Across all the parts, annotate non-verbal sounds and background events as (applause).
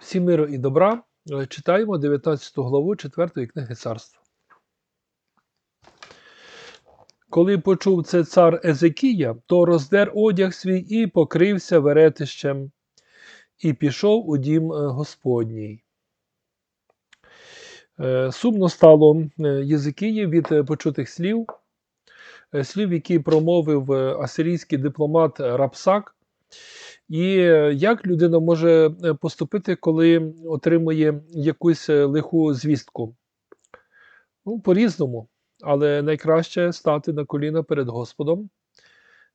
Всі миру і добра. Е, Читаємо 19 главу 4 книги царства. Коли почув це цар Езекія, то роздер одяг свій і покрився веретищем, і пішов у дім е, Господній. Е, Сумно стало Єзикії від почутих слів, слів, які промовив асирійський дипломат Рапсак. І е, як людина може е, поступити, коли отримує якусь е, лиху звістку? Ну, по-різному. Але найкраще стати на коліна перед Господом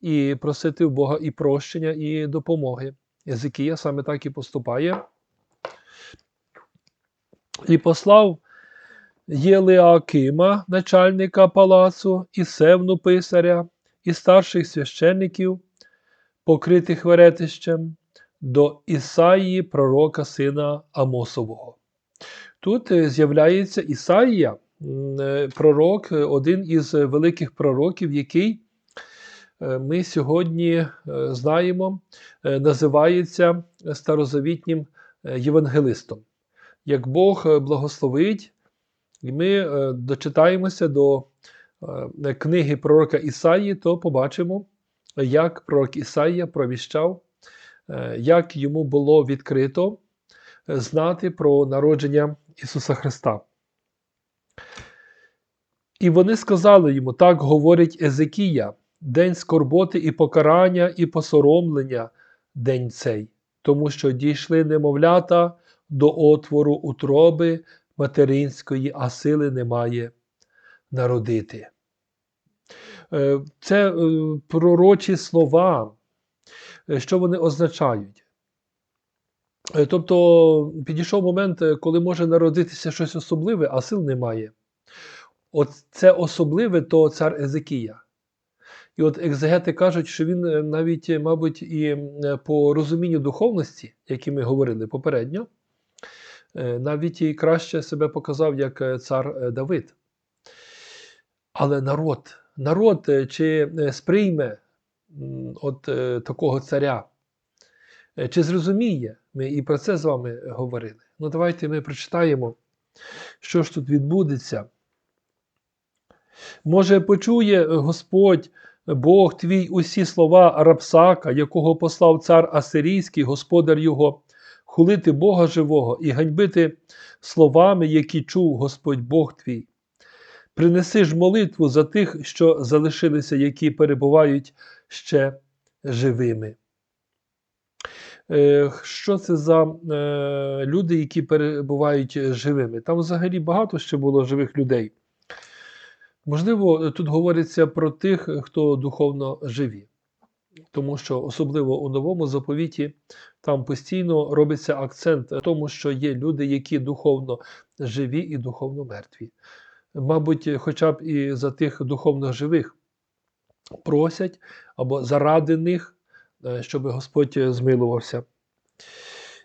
і просити у Бога і прощення, і допомоги. Єзикія саме так і поступає. І послав Єлеакима, начальника палацу, і Севну писаря, і старших священників, покритих веретищем, до Ісаїї, пророка сина Амосового. Тут е, з'являється Ісаїя, е, пророк, е, один із великих пророків, який ми сьогодні знаємо, називається старозавітнім євангелистом. Як Бог благословить, і ми дочитаємося до книги пророка Ісаї, то побачимо, як пророк Ісаїя провіщав, е, як йому було відкрито е, знати про народження Ісуса Христа. І вони сказали йому: так говорить Езекія, день скорботи і покарання, і посоромлення, день цей, тому що дійшли немовлята до отвору утроби материнської, а сили немає народити. Е, Це е, пророчі слова, Е, що вони означають. Тобто підійшов момент, коли може народитися щось особливе, а сил немає. От це особливе то цар Езекія. І от екзегети кажуть, що він навіть, мабуть, і по розумінню духовності, які ми говорили попередньо, навіть і краще себе показав як цар Давид. Але народ, народ е, чи е, сприйме от е, такого царя, чи зрозуміє, ми і про це з вами говорили. Ну, давайте ми прочитаємо, що ж тут відбудеться. Може, почує Господь, Бог твій усі слова Рапсака, якого послав цар Асирійський, господар його, хулити Бога живого і ганьбити словами, які чув Господь Бог твій. Принеси ж молитву за тих, що залишилися, які перебувають ще живими. Е, Що це за е, люди, які перебувають живими? Там взагалі багато ще було живих людей. Можливо, тут говориться про тих, хто духовно живі. Тому що особливо у новому заповіті там постійно робиться акцент на тому, що є люди, які духовно живі і духовно мертві. Мабуть, хоча б і за тих духовно живих просять або заради них, е, щоб Господь змилувався.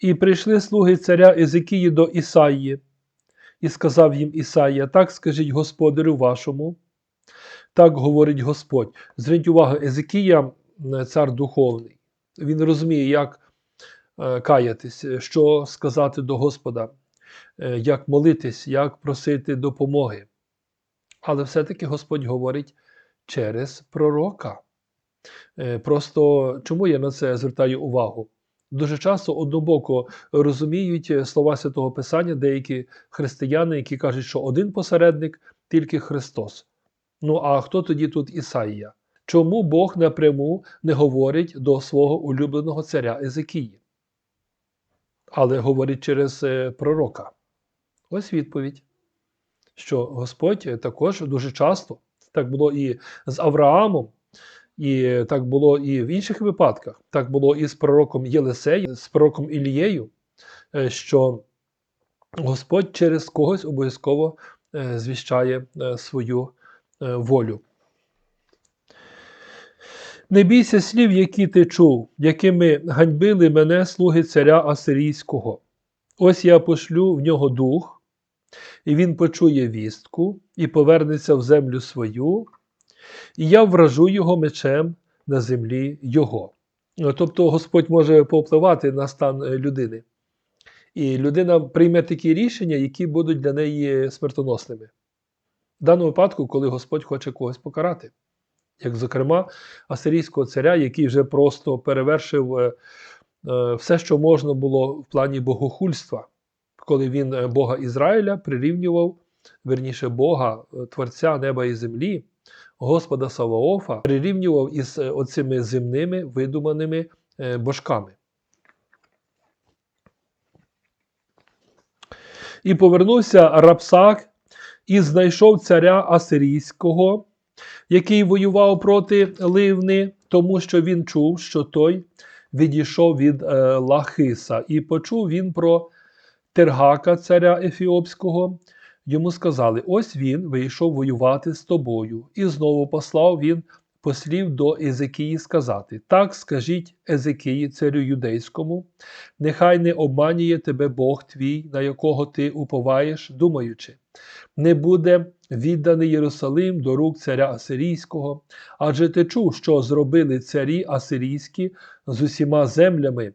І прийшли слуги царя Езекії до Ісаї, і сказав їм Ісаїя: так скажіть господарю вашому, так говорить Господь. Зверніть увагу, Езекія е, цар духовний. Він розуміє, як е, каятись, що сказати до Господа, е, як молитись, як просити допомоги. Але все-таки Господь говорить через пророка. Е, Просто чому я на це звертаю увагу? Дуже часто однобоко розуміють е, слова Святого Писання деякі християни, які кажуть, що один посередник тільки Христос. Ну а хто тоді тут Ісаїя? Чому Бог напряму не говорить до свого улюбленого царя Езекії? Але говорить через е, пророка. Ось відповідь, що Господь е, також дуже часто, так було і з Авраамом, і так було і в інших випадках. Так було і з пророком Єлисеєм, з пророком Ілією, е, що Господь через когось обов'язково е, звіщає е, свою е, волю. Не бійся слів, які ти чув, якими ганьбили мене слуги царя Асирійського. Ось я пошлю в нього дух, і він почує вістку і повернеться в землю свою, і я вражу його мечем на землі його. Тобто Господь може повпливати на стан е, людини. І людина прийме такі рішення, які будуть для неї смертоносними. В даному випадку, коли Господь хоче когось покарати, як, зокрема, асирійського царя, який вже просто перевершив е, е, все, що можна було в плані богохульства, коли він е, Бога Ізраїля прирівнював, верніше Бога, Творця неба і землі, Господа Саваофа, прирівнював із оцими земними видуманими божками. І повернувся Рапсак і знайшов царя Асирійського, який воював проти Ливни, тому що він чув, що той відійшов від е, Лахиса, і почув він про Тергака, царя Ефіопського. Йому сказали: ось він вийшов воювати з тобою. І знову послав він послів до Езекії сказати: Так скажіть Езекії, царю юдейському, нехай не обманює тебе Бог твій, на якого ти уповаєш, думаючи, не буде відданий Єрусалим до рук царя Асирійського, адже ти чув, що зробили царі Асирійські з усіма землями,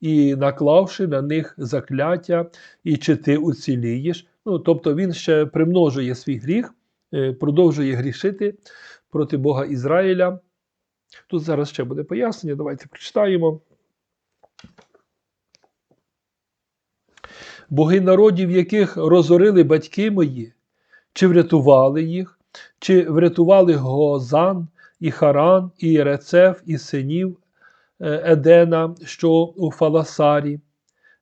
і наклавши на них закляття, і чи ти уцілієш. Ну, тобто він ще примножує свій гріх, е, продовжує грішити проти Бога Ізраїля. Тут зараз ще буде пояснення, давайте прочитаємо. Боги народів, яких розорили батьки мої, чи врятували їх, чи врятували Гозан, і Харан, і Рецеф, і синів е, Едена, що у Фаласарі,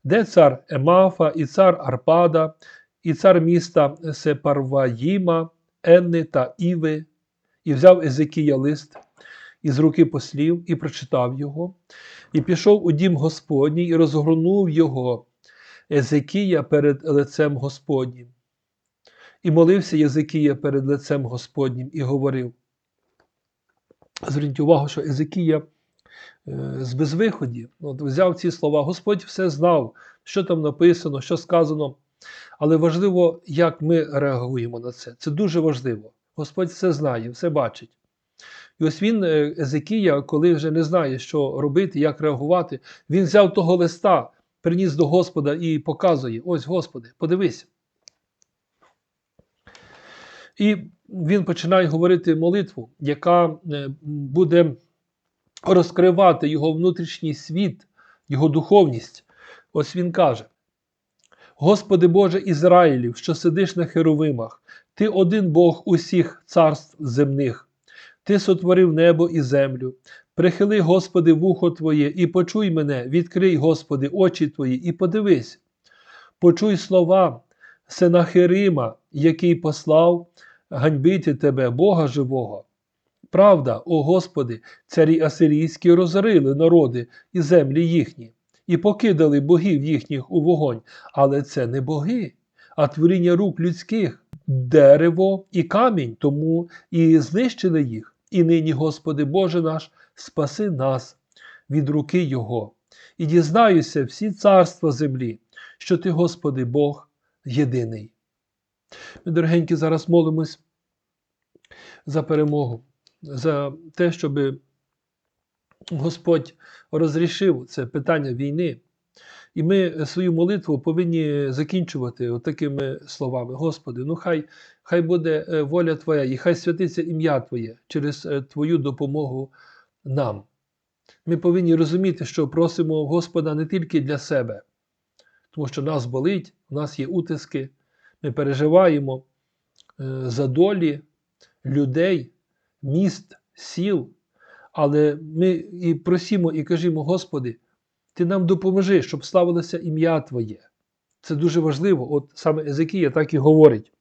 де цар Емафа, і цар Арпада, і цар міста Сепарваїма, Енни та Іви, і взяв Езекія лист із руки послів, і прочитав його, і пішов у дім Господній, і розгорнув його Езекія перед лицем Господнім. І молився Єзекія перед лицем Господнім і говорив. Зверніть увагу, що Езекія е, з безвиході от, взяв ці слова. Господь все знав, що там написано, що сказано. Але важливо, як ми реагуємо на це. Це дуже важливо. Господь все знає, все бачить. І ось він, е, Езекія, коли вже не знає, що робити, як реагувати, він взяв того листа, приніс до Господа і показує: ось, Господи, подивися. І він починає говорити молитву, яка е, буде розкривати його внутрішній світ, його духовність. Ось він каже: Господи Боже Ізраїлів, що сидиш на херовимах, Ти один Бог усіх царств земних, Ти сотворив небо і землю. Прихили, Господи, вухо Твоє, і почуй мене, відкрий, Господи, очі Твої, і подивись. Почуй слова Сенахирима, який послав ганьбити Тебе, Бога живого. Правда, о Господи, царі асирійські розорили народи і землі їхні, і покидали богів їхніх у вогонь, але це не боги, а творіння рук людських, дерево і камінь, тому і знищили їх. І нині, Господи Боже наш, спаси нас від руки Його, і дізнаюся всі царства землі, що Ти, Господи, Бог єдиний. Ми, дорогенькі, зараз молимось за перемогу, за те, щоб Господь розрішив це питання війни. І ми свою молитву повинні закінчувати такими словами: Господи, ну хай хай буде е, воля Твоя, і хай святиться ім'я Твоє через е, Твою допомогу нам. Ми повинні розуміти, що просимо Господа не тільки для себе, тому що нас болить, у нас є утиски, ми переживаємо е, за долі людей, міст, сіл. Але ми і просимо і кажімо, Господи, Ти нам допоможи, щоб славилося ім'я Твоє. Це дуже важливо. От саме Езекія так і говорить.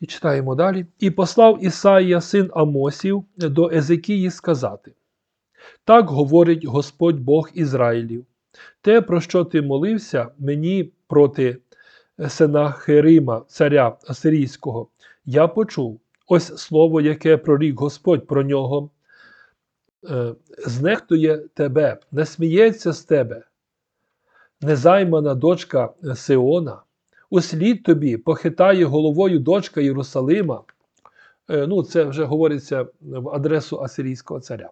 І читаємо далі. І послав Ісаїя, син Амосів, до Езекії сказати: Так говорить Господь Бог Ізраїлів. Те, про що ти молився мені проти Сенахерима, царя Асирійського, я почув. Ось слово, яке прорік Господь про нього, знехтує тебе, не сміється з тебе, незаймана дочка Сиона, услід тобі похитає головою дочка Єрусалима. Е, ну, Це вже говориться в адресу Асирійського царя.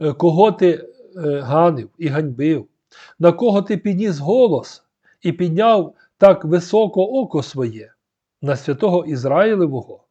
Е, кого ти ганив і ганьбив, на кого ти підніс голос і підняв так високо око своє, на святого Ізраїлевого.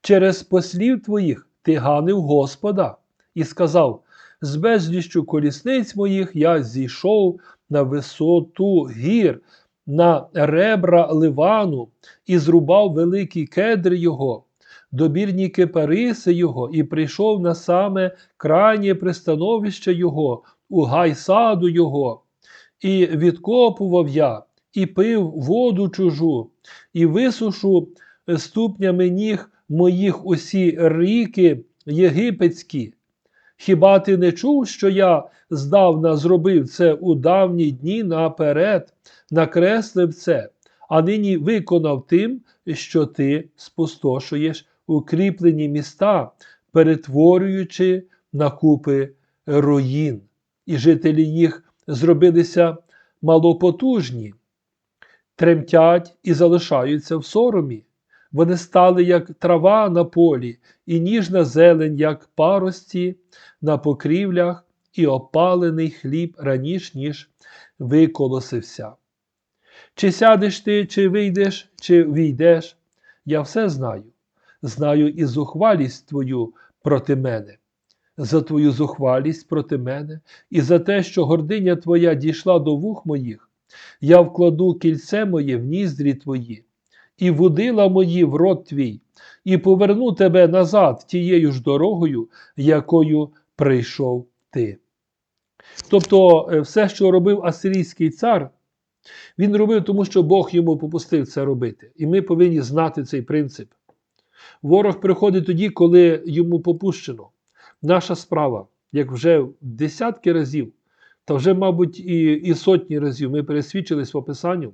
Через послів твоїх ти ганив Господа і сказав: з безліччю колісниць моїх я зійшов на висоту гір, на ребра Ливану і зрубав великий кедр його, добірні кипариси його, і прийшов на саме крайнє пристановище його, у гай саду його, і відкопував я, і пив воду чужу, і висушу ступнями ніг моїх усі ріки єгипетські. Хіба ти не чув, що я здавна зробив це у давні дні наперед, накреслив це, а нині виконав тим, що ти спустошуєш укріплені міста, перетворюючи на купи руїн, і жителі їх зробилися малопотужні, тремтять і залишаються в соромі. Вони стали як трава на полі, і ніжна зелень, як парості на покрівлях, і опалений хліб раніш, ніж виколосився. Чи сядеш ти, чи вийдеш, чи війдеш, я все знаю. Знаю і зухвалість твою проти мене, за твою зухвалість проти мене, і за те, що гординя твоя дійшла до вух моїх, я вкладу кільце моє в ніздрі твої і водила мої в рот твій, і поверну тебе назад тією ж дорогою, якою прийшов ти. Тобто, е, все, що робив асирійський цар, він робив, тому що Бог йому попустив це робити. І ми повинні знати цей принцип. Ворог приходить тоді, коли йому попущено. Наша справа, як вже десятки разів, та вже, мабуть, і, і сотні разів ми пересвідчились в описанню,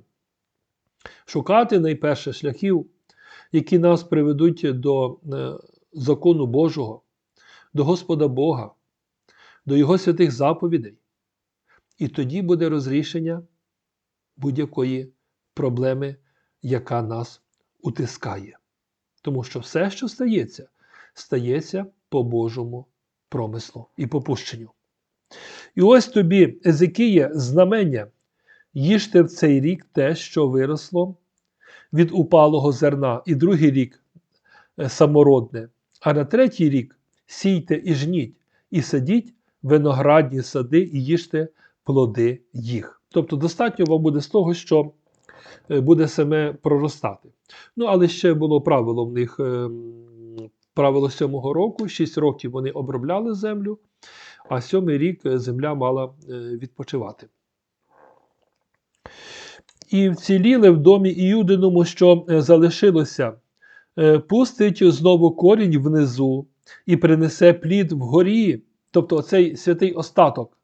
шукати найперше шляхів, які нас приведуть до е, закону Божого, до Господа Бога, до Його святих заповідей. І тоді буде розрішення будь-якої проблеми, яка нас утискає. Тому що все, що стається, стається по Божому промислу і попущенню. І ось тобі, Езекіє, знамення. Їжте в цей рік те, що виросло від упалого зерна, і другий рік е, самородне, а на третій рік сійте і жніть, і садіть виноградні сади і їжте плоди їх. Тобто достатньо вам буде з того, що е, буде саме проростати. Ну, але ще було правило в них ем, правило сьомого року, 6 років вони обробляли землю, а сьомий рік е, земля мала відпочивати і вціліли в домі Іудиному, що е, залишилося, е, пустить знову корінь внизу і принесе плід вгорі. Тобто цей святий остаток,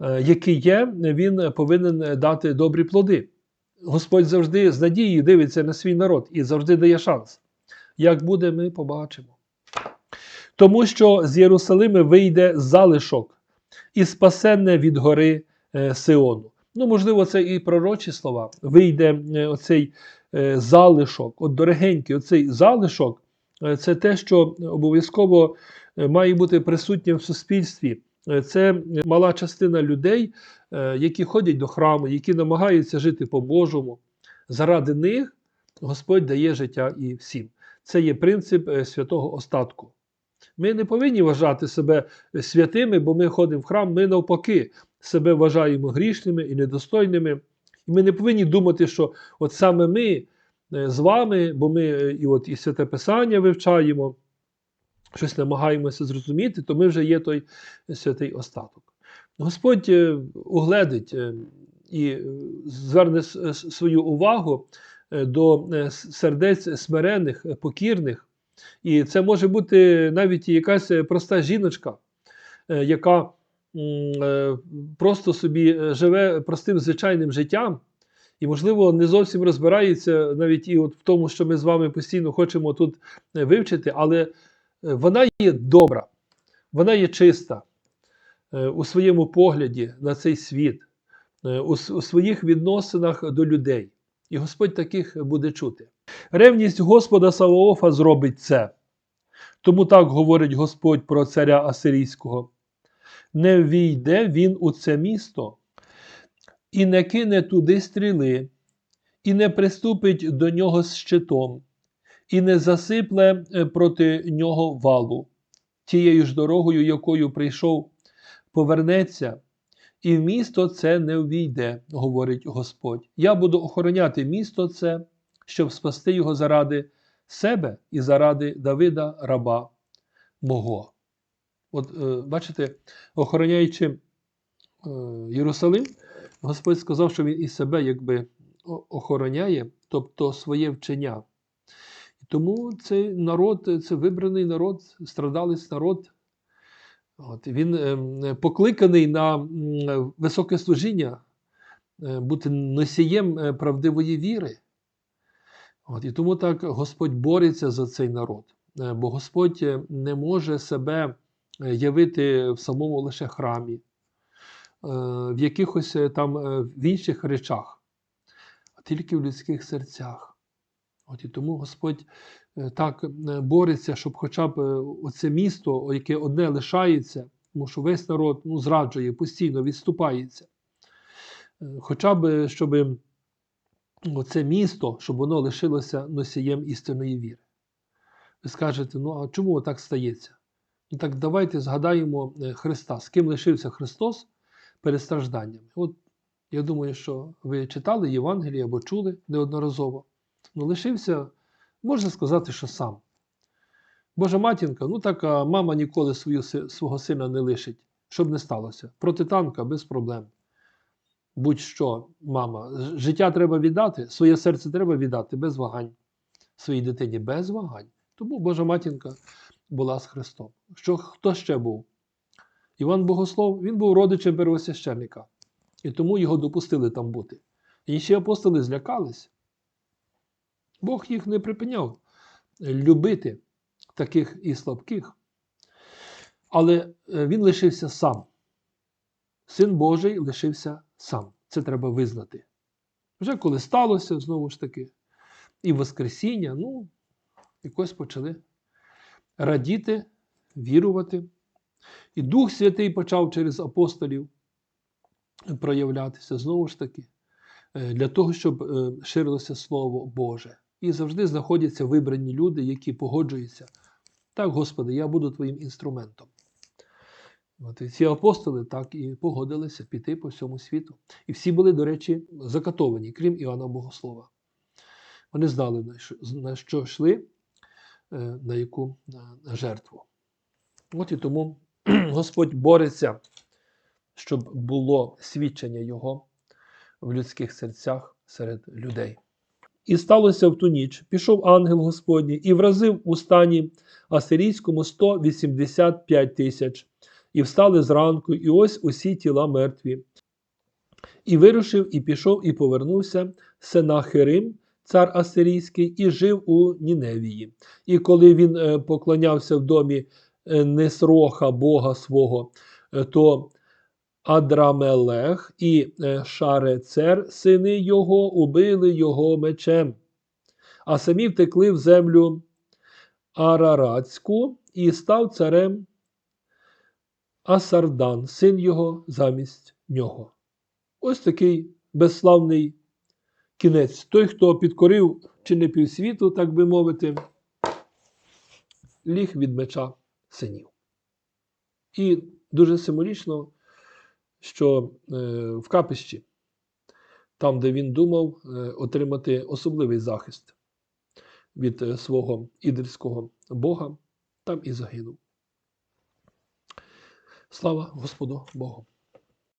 е, який є, він повинен дати добрі плоди. Господь завжди з надією дивиться на свій народ і завжди дає шанс. Як буде, ми побачимо. Тому що з Єрусалими вийде залишок і спасенне від гори Сиону. Ну, можливо, це і пророчі слова. Вийде е, оцей е, залишок, от дорогенький, оцей залишок е, це те, що обов'язково має бути присутнє в суспільстві. Це мала частина людей, які ходять до храму, які намагаються жити по-божому. Заради них Господь дає життя і всім. Це є принцип святого остатку. Ми не повинні вважати себе святими, бо ми ходимо в храм, ми навпаки себе вважаємо грішними і недостойними. І ми не повинні думати, що от саме ми е, з вами, бо ми е, і от і святе Писання вивчаємо, щось намагаємося зрозуміти, то ми вже є той святий остаток. Господь е, угледить і зверне свою увагу до сердець смирених, покірних. І це може бути навіть якась проста жіночка, яка просто собі е, живе простим звичайним життям, і, можливо, не зовсім розбирається навіть і от в тому, що ми з вами постійно хочемо тут е, вивчити, але вона є добра, вона є чиста у своєму погляді на цей світ, у своїх відносинах до людей. І Господь таких буде чути. Ревність Господа Саваофа зробить це. Тому так говорить Господь про царя Асирійського не війде він у це місто, і не кине туди стріли, і не приступить до нього з щитом, і не засипле е, проти нього валу. Тією ж дорогою, якою прийшов, повернеться, і в місто це не ввійде, говорить Господь. Я буду охороняти місто це, щоб спасти його заради себе і заради Давида, раба мого. От е, бачите, охороняючи е, Єрусалим, Господь сказав, що він і себе якби охороняє, тобто своє вчення. Тому цей народ, це вибраний народ, страдалець народ. От, він е, покликаний на високе служіння, бути носієм правдивої віри. От, і тому так Господь бореться за цей народ. Бо Господь не може себе явити в самому лише храмі, е, в якихось е, там е, в інших речах, а тільки в людських серцях. От і тому Господь е, так е, бореться, щоб хоча б е, оце місто, яке одне лишається, тому що весь народ ну, зраджує, постійно відступається. Е, Хоча б, щоб оце місто, щоб воно лишилося носієм істинної віри. Ви скажете, ну а чому так стається? Ну так давайте згадаємо е, Христа, з ким лишився Христос перед стражданнями. От я думаю, що ви читали Євангеліє або чули неодноразово. Ну, лишився, можна сказати, що сам. Божа матінка, ну так мама ніколи свою, свого сина не лишить, щоб не сталося. Проти танка без проблем. Будь-що, мама. Життя треба віддати, своє серце треба віддати без вагань. Своїй дитині без вагань. Тому Божа матінка була з Христом. Що хто ще був? Іван Богослов, він був родичем первосвященника. І тому його допустили там бути. Інші апостоли злякались. Бог їх не припиняв любити таких і слабких. Але е, він лишився сам. Син Божий лишився сам. Це треба визнати. Вже коли сталося, знову ж таки, і Воскресіння, ну, якось почали радіти, вірувати. І Дух Святий почав через апостолів проявлятися знову ж таки, е, для того, щоб е, ширилося Слово Боже. І завжди знаходяться вибрані люди, які погоджуються. Так, Господи, я буду Твоїм інструментом. От і ці апостоли так і погодилися піти по всьому світу. І всі були, до речі, закатовані, крім Іоанна Богослова. Вони знали, на що, йшли, на яку е, жертву. От і тому (clears throat) Господь бореться, щоб було свідчення Його в людських серцях серед людей. І сталося в ту ніч. Пішов ангел Господній і вразив у стані асирійському 185 тисяч. І встали зранку, і ось усі тіла мертві. І вирушив, і пішов, і повернувся Сенахирим, цар Асирійський, і жив у Ніневії. І коли він е, поклонявся в домі е, Несроха, Бога свого, е, то Адрамелех і Шарецер, сини його, убили його мечем, а самі втекли в землю Араратську і став царем Асардан, син його, замість нього. Ось такий безславний кінець. Той, хто підкорив чи не півсвіту, так би мовити, ліг від меча синів. І дуже символічно, що е, в капищі, там, де він думав е, отримати особливий захист від е, свого ідольського Бога, там і загинув. Слава Господу Богу!